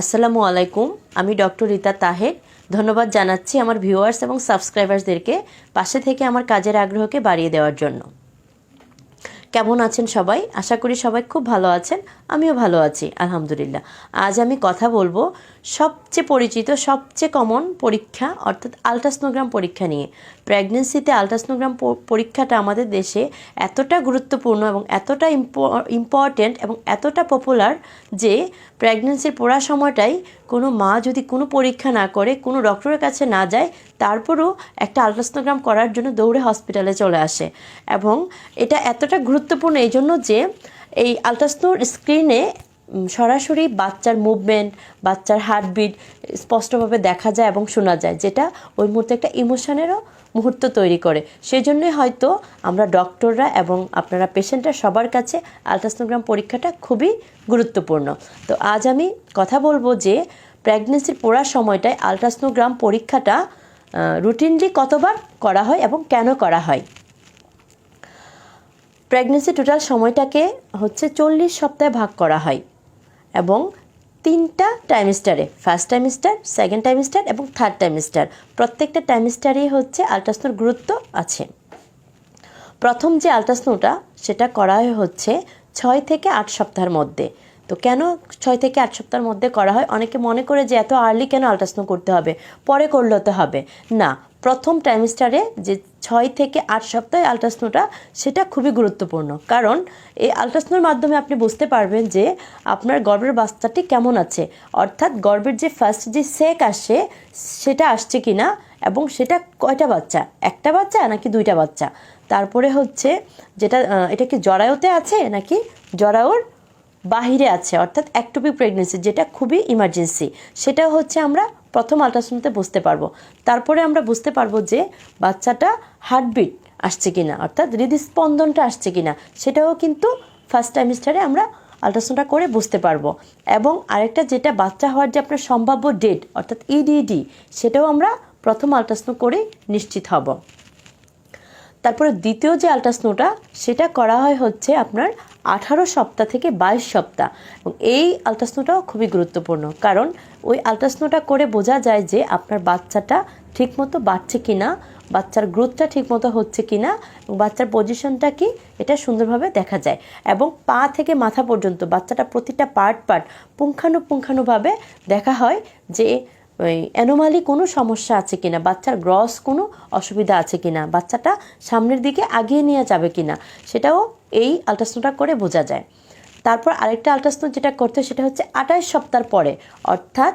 আসসালামু আলাইকুম, আমি ডক্টর রীতা তাহের। ধন্যবাদ জানাচ্ছি আমার ভিউয়ার্স এবং সাবস্ক্রাইবার্সদেরকে পাশে থেকে আমার কাজের আগ্রহকে বাড়িয়ে দেওয়ার জন্য। কেমন আছেন সবাই? আশা করি সবাই খুব ভালো আছেন। আমিও ভালো আছি, আলহামদুলিল্লাহ। আজ আমি কথা বলব সবচেয়ে পরিচিত, সবচেয়ে কমন পরীক্ষা, অর্থাৎ আলট্রাসনোগ্রাম পরীক্ষা নিয়ে। প্রেগনেন্সিতে আলট্রাসনোগ্রাম পরীক্ষাটা আমাদের দেশে এতটা গুরুত্বপূর্ণ এবং এতটা ইম্পর্টেন্ট এবং এতটা পপুলার যে প্রেগনেন্সির পড়ার সময়টাই কোনো মা যদি কোনো পরীক্ষা না করে, কোনো ডক্টরের কাছে না যায় তারপরও একটা আলট্রাসনোগ্রাম করার জন্য দৌড়ে হসপিটালে চলে আসে। এবং এটা এতটা গুরুত্বপূর্ণ এই জন্য যে এই আলট্রাসনোর স্ক্রিনে সরাসরি বাচ্চার মুভমেন্ট, বাচ্চার হার্টবিট স্পষ্টভাবে দেখা যায় এবং শোনা যায়, যেটা ওই মুহূর্তে একটা ইমোশনেরও মুহূর্ত তৈরি করে। সেই জন্যই হয়তো আমরা ডক্টররা এবং আপনারা পেশেন্টরা সবার কাছে আলট্রাসনোগ্রাম পরীক্ষাটা খুবই গুরুত্বপূর্ণ। তো আজ আমি কথা বলব যে প্রেগনেন্সির পড়ার সময়টায় আলট্রাসনোগ্রাম পরীক্ষাটা রুটিনলি কতবার করা হয় এবং কেন করা হয়। প্রেগনেন্সি টোটাল সময়টাকে হচ্ছে চল্লিশ সপ্তাহে ভাগ করা হয় এবং তিনটা টাইমিস্টারে ফার্স্ট টাইমিস্টার সেকেন্ড টাইমিস্টার এবং থার্ড টাইমিস্টার প্রত্যেকটা টাইমিস্টারেই হচ্ছে আলট্রাসনোর গুরুত্ব আছে। প্রথম যে আলট্রাসনোটা সেটা করা হচ্ছে ছয় থেকে আট সপ্তাহের মধ্যে। তো কেন ছয় থেকে আট সপ্তাহের মধ্যে করা হয়? অনেকে মনে করে যে এত আর্লি কেন আলট্রাসনো করতে হবে? পরে করলে তো হবে। না, প্রথম টাইমিস্টারে যে ছয় থেকে আট সপ্তাহে আলট্রাসনোটা সেটা খুবই গুরুত্বপূর্ণ। কারণ এই আলট্রাসনোর মাধ্যমে আপনি বুঝতে পারবেন যে আপনার গর্ভের বাচ্চাটি কেমন আছে। অর্থাৎ গর্ভের যে ফার্স্ট যে সেক আসে, সেটা আসছে কি না এবং সেটা কয়টা বাচ্চা? একটা বাচ্চা নাকি দুইটা বাচ্চা? তারপরে হচ্ছে যেটা এটা কি জরায়ুতে আছে নাকি জরায়ুর বাহিরে আছে, অর্থাৎ অ্যাক্টোপিক প্রেগনেন্সি যেটা খুবই ইমার্জেন্সি সেটা হচ্ছে আমরা প্রথম আলট্রাসাউন্ডতে বুঝতে পারব। তারপরে আমরা বুঝতে পারব যে বাচ্চাটা হার্টবিট আসছে কিনা, অর্থাৎ হৃদস্পন্দনটা আসছে কিনা। সেটাও কিন্তু ফার্স্ট টাইমিস্টারে আমরা আলট্রাসাউন্ডটা করে বুঝতে পারব। এবং আরেকটা যেটা বাচ্চা হওয়ার যে আপনার সম্ভাব্য ডেট অর্থাৎ ইডিডি সেটাও আমরা প্রথম আলট্রাসাউন্ড করে নিশ্চিত হব। তারপরে দ্বিতীয় যে আলট্রাসনোটা সেটা করা হয় হচ্ছে আপনার আঠারো সপ্তাহ থেকে বাইশ সপ্তাহ। এবং এই আলট্রাসনোটাও খুবই গুরুত্বপূর্ণ। কারণ ওই আলট্রাসনোটা করে বোঝা যায় যে আপনার বাচ্চাটা ঠিকমতো বাড়ছে কি না বাচ্চার গ্রোথটা ঠিকমতো হচ্ছে কি না এবং বাচ্চার পজিশনটা কি এটা সুন্দরভাবে দেখা যায়। এবং পা থেকে মাথা পর্যন্ত বাচ্চাটা প্রতিটা পার্ট পার্ট পুঙ্খানুপুঙ্খানুভাবে দেখা হয় যে ওই অ্যানোমালি কোনো সমস্যা আছে কিনা? বাচ্চার গ্রস কোনো অসুবিধা আছে কিনা? বাচ্চাটা সামনের দিকে আগিয়ে নিয়ে যাবে কিনা? সেটাও এই আলট্রাসাউন্ডটা করে বোঝা যায়। তারপর আরেকটা আলট্রাসাউন্ড যেটা করতে সেটা হচ্ছে আঠাশ সপ্তাহ পরে, অর্থাৎ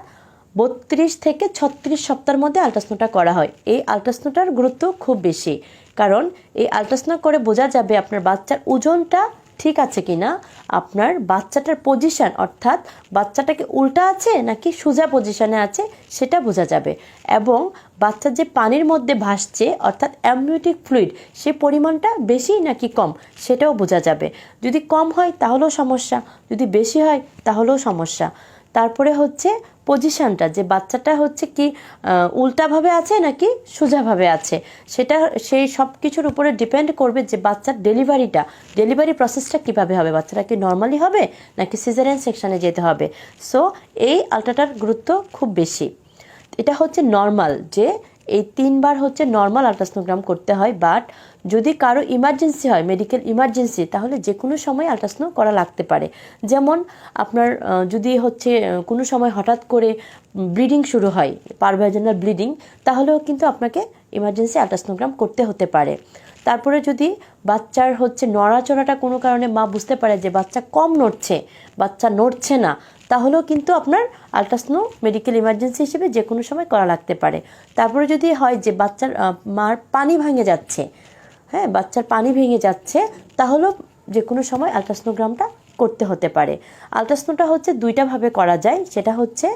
বত্রিশ থেকে ছত্রিশ সপ্তাহের মধ্যে আলট্রাসাউন্ডটা করা হয়। এই আলট্রাসাউন্ডটার গুরুত্ব খুব বেশি। কারণ এই আলট্রাসাউন্ড করে বোঝা যাবে আপনার বাচ্চার ওজনটা ঠিক আছে কি না? আপনার বাচ্চাটার পজিশান অর্থাৎ বাচ্চাটাকে উল্টা আছে নাকি সোজা পজিশানে আছে, সেটা বোঝা যাবে। এবং বাচ্চা যে পানির মধ্যে ভাসছে, অর্থাৎ অ্যামিউটিক ফ্লুইড সে পরিমাণটা বেশি নাকি কম, সেটাও বোঝা যাবে। যদি কম হয়, তাহলেও সমস্যা। যদি বেশি হয়, তাহলেও সমস্যা। তারপরে হচ্ছে পজিশানটা যে বাচ্চাটা হচ্ছে কি উল্টাভাবে আছে নাকি সোজাভাবে আছে? সেটা, সেই সব কিছুর উপরে ডিপেন্ড করবে যে বাচ্চার ডেলিভারিটা ডেলিভারি প্রসেসটা কীভাবে হবে? বাচ্চাটা কি নর্মালি হবে নাকি সিজারিয়ান সেকশানে যেতে হবে? সো এই আলট্রাটার গুরুত্ব খুব বেশি। এটা হচ্ছে নর্মাল যে এই তিনবার হচ্ছে নর্মাল আলট্রাসনোগ্রাম করতে হয় বাট যদি কারও ইমার্জেন্সি হয় মেডিকেল ইমার্জেন্সি তাহলে যে কোনো সময় আল্ট্রাসনো করা লাগতে পারে। যেমন আপনার যদি হচ্ছে কোনো সময় হঠাৎ করে ব্লিডিং শুরু হয় পারভাইজেনাল ব্লিডিং তাহলেও কিন্তু আপনাকে ইমার্জেন্সি আল্ট্রাসনোগ্রাম করতে হতে পারে। তারপরে যদি বাচ্চার হচ্ছে নড়াচড়াটা কোনো কারণে মা বুঝতে পারে যে বাচ্চা কম নড়ছে, বাচ্চা নড়ছে না, তাহলেও কিন্তু আপনার আলট্রাসনো মেডিকেল ইমার্জেন্সি হিসেবে যে কোনো সময় করা লাগতে পারে। তারপরে যদি হয় যে বাচ্চার মার পানি ভেঙে যাচ্ছে হ্যাঁ বাচ্চার পানি ভেঙে যাচ্ছে, তাহলেও যে কোনো সময় আলট্রাসনোগ্রামটা করতে হতে পারে। আলট্রাসনোটা হচ্ছে দুইটাভাবে করা যায়, সেটা হচ্ছে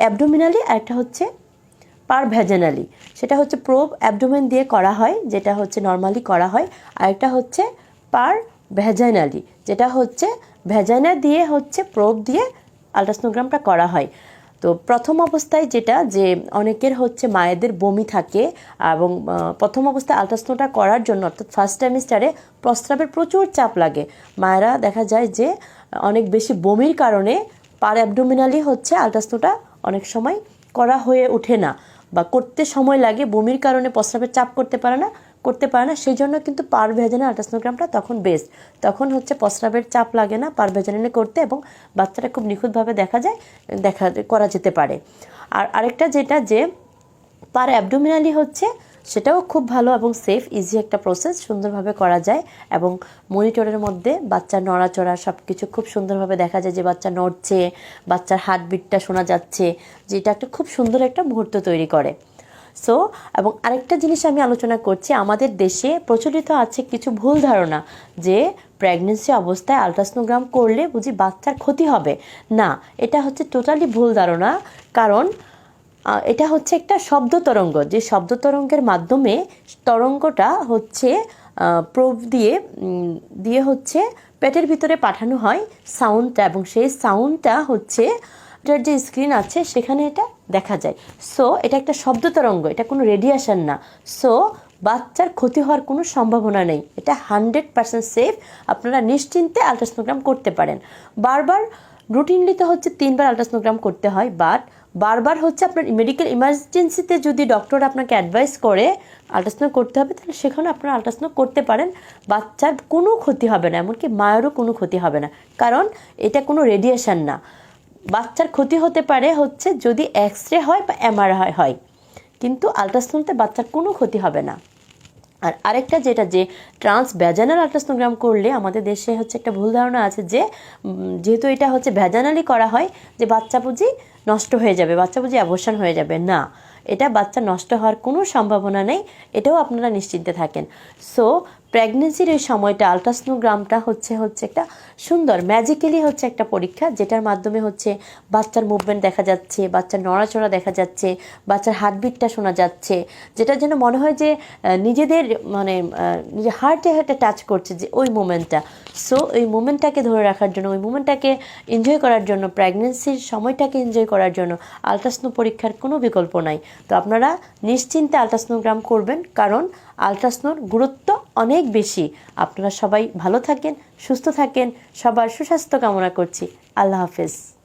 অ্যাবডোমিনালি আর একটা হচ্ছে পার ভ্যাজেনালি সেটা হচ্ছে প্রোব অ্যাবডোমেন দিয়ে করা হয়, যেটা হচ্ছে নর্মালি করা হয় আরেকটা হচ্ছে পার ভ্যাজাইনালি যেটা হচ্ছে ভ্যাজাইনা দিয়ে হচ্ছে প্রোব দিয়ে আলট্রাসনোগ্রামটা করা হয়। তো প্রথম অবস্থায় যেটা, যে অনেকের হচ্ছে মায়েদের বমি থাকে, এবং প্রথম অবস্থায় আলট্রাসনোটা করার জন্য, অর্থাৎ ফার্স্ট টাইমিস্টারে প্রস্রাবের প্রচুর চাপ লাগে। মায়েরা দেখা যায় যে, অনেক বেশি বমির কারণে পার অ্যাবডোমিনালি হচ্ছে আলট্রাসনোটা অনেক সময় করা হয়ে ওঠে না। করতে সময় লাগে, বমির কারণে প্রস্রাবের চাপ করতে পারে না, করতে পারে না, সেই জন্য কিন্তু পার ভেজানে আল্ট্রাসনোগ্রামটা তখন বেস্ট তখন হচ্ছে প্রস্রাবের চাপ লাগে না পার ভেজানে করতে এবং বাচ্চাটা খুব নিখুঁতভাবে দেখা যায়, দেখা করা যেতে পারে। আর আরেকটা যেটা যে, পার অ্যাবডোমিনালি হচ্ছে সেটাও খুব ভালো এবং সেফ ইজি একটা প্রসেস সুন্দরভাবে করা যায় এবং মনিটরের মধ্যে বাচ্চার নড়াচড়া সব কিছু খুব সুন্দরভাবে দেখা যায় যে বাচ্চা নড়ছে, বাচ্চার হার্টবিটটা শোনা যাচ্ছে যেটা একটা খুব সুন্দর একটা মুহূর্ত তৈরি করে। সো এবং আরেকটা জিনিস আমি আলোচনা করছি, আমাদের দেশে প্রচলিত আছে কিছু ভুল ধারণা যে প্রেগনেন্সি অবস্থায় আলট্রাসনোগ্রাম করলে বুঝি বাচ্চার ক্ষতি হবে। না, এটা হচ্ছে টোটালি ভুল ধারণা, কারণ এটা হচ্ছে একটা শব্দ তরঙ্গ। যে শব্দ তরঙ্গের মাধ্যমে তরঙ্গটা হচ্ছে প্রোভ দিয়ে দিয়ে হচ্ছে পেটের ভিতরে পাঠানো হয় সাউন্ডটা এবং সেই সাউন্ডটা হচ্ছে, এটার যে স্ক্রিন আছে সেখানে এটা দেখা যায়। সো, এটা একটা শব্দ তরঙ্গ, এটা কোনো রেডিয়েশন না। সো, বাচ্চার ক্ষতি হওয়ার কোনো সম্ভাবনা নেই। এটা হান্ড্রেড পার্সেন্ট সেফ। আপনারা নিশ্চিন্তে আলট্রাসনোগ্রাম করতে পারেন। বারবার রুটিনলি তো হচ্ছে তিনবার আলট্রাসনোগ্রাম করতে হয়, বাট বারবার হচ্ছে আপনার মেডিকেল ইমার্জেন্সিতে যদি ডক্টর আপনাকে অ্যাডভাইস করে আলট্রাসনো করতে হবে, তাহলে সেখানে আপনারা আলট্রাসনো করতে পারেন। বাচ্চার কোনো ক্ষতি হবে না, এমনকি মায়েরও কোনো ক্ষতি হবে না। কারণ এটা কোনো রেডিয়েশন না। বাচ্চার ক্ষতি হতে পারে হচ্ছে যদি এক্স রে হয় বা এমআরআই হয়। কিন্তু আলট্রাসাউন্ডতে বাচ্চার কোনো ক্ষতি হবে না। আর আরেকটা যেটা যে ট্রান্স ভ্যাজানাল আলট্রাসনোগ্রাম করলে আমাদের দেশে হচ্ছে একটা ভুল ধারণা আছে যে যেহেতু এটা হচ্ছে ভ্যাজানালি করা হয়, যে বাচ্চা বুঝি নষ্ট হয়ে যাবে, বাচ্চা বুঝি অ্যাবর্শন হয়ে যাবে। না, এটা বাচ্চা নষ্ট হওয়ার কোনো সম্ভাবনা নেই, এটাও আপনারা নিশ্চিন্তে থাকেন। সো প্রেগনেন্সির এই সময়টা, আলট্রাসনোগ্রামটা হচ্ছে হচ্ছে একটা সুন্দর ম্যাজিক্যালি হচ্ছে একটা পরীক্ষা, যেটার মাধ্যমে হচ্ছে বাচ্চার মুভমেন্ট দেখা যাচ্ছে, বাচ্চার নড়াচড়া দেখা যাচ্ছে, বাচ্চার হার্টবিটটা শোনা যাচ্ছে, যেটা যেন মনে হয় যে নিজেদের মানে নিজের হার্টে হার্টে টাচ করছে যে ওই মোমেন্টটা সো ওই মোমেন্টটাকে ধরে রাখার জন্য, ওই মোমেন্টটাকে এনজয় করার জন্য প্রেগনেন্সির সময়টাকে এনজয় করার জন্য আলট্রাসনো পরীক্ষার কোনো বিকল্প নাই। তো আপনারা নিশ্চিন্তে আলট্রাসনোগ্রাম করবেন, কারণ আলট্রাসনোর গুরুত্ব অনেক বেশি। আপনারা সবাই ভালো থাকেন, সুস্থ থাকেন, সবার সুস্বাস্থ্য কামনা করছি। আল্লাহ হাফেজ।